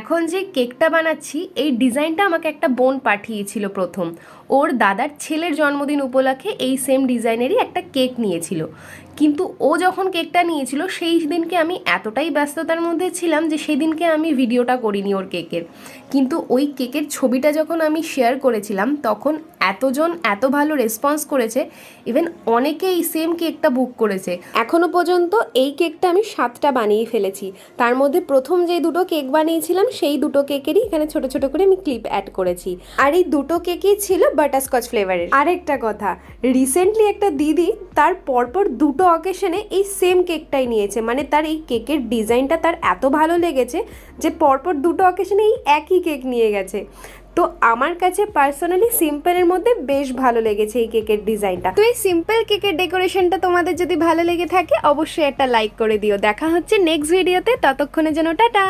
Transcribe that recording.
এখন যে কেকটা বানাচ্ছি, এই ডিজাইনটা আমাকে একটা বোন পাঠিয়েছিল প্রথম। ওর দাদার ছেলের জন্মদিন উপলক্ষে এই সেম ডিজাইনেরই একটা কেক নিয়েছিল। কিন্তু ও যখন কেকটা নিয়েছিল, সেই দিনকে আমি এতটাই ব্যস্ততার মধ্যে ছিলাম যে সেদিনকে আমি ভিডিওটা করিনি ওর কেকের। কিন্তু ওই কেকের ছবিটা যখন আমি শেয়ার করেছিলাম, তখন এতজন এত ভালো রেসপন্স করেছে ইভেন অনেকে এই সেম কেকটা বুক করেছে। এখনও পর্যন্ত এই কেকটা আমি সাতটা বানিয়ে ফেলেছি। তার মধ্যে প্রথম যে দুটো কেক বানিয়েছিলাম, সেই দুটো কেকেরই এখানে ছোট ছোট করে আমি ক্লিপ অ্যাড করেছি। আর এই দুটো কেকই ছিল বাটারস্কচ ফ্লেভারের আরেকটা কথা রিসেন্টলি একটা দিদি তার পরপর দুটো অকেশনে এই সেম কেকটাই নিয়েছে। মানে তার এই কেকের ডিজাইনটা তার এত ভালো লেগেছে যে পরপর দুটো অকেশনে এই একই কেক নিয়ে গেছে। তো আমার কাছে পার্সোনালি সিম্পলের মধ্যে বেশ ভালো লেগেছে এই কেকের ডিজাইনটা তো এই সিম্পল কেকের ডেকোরেশনটা তোমাদের যদি ভালো লেগে থাকে, অবশ্যই একটা লাইক করে দিও। দেখা হচ্ছে নেক্সট ভিডিওতে ততক্ষণের জন্য, টাটা!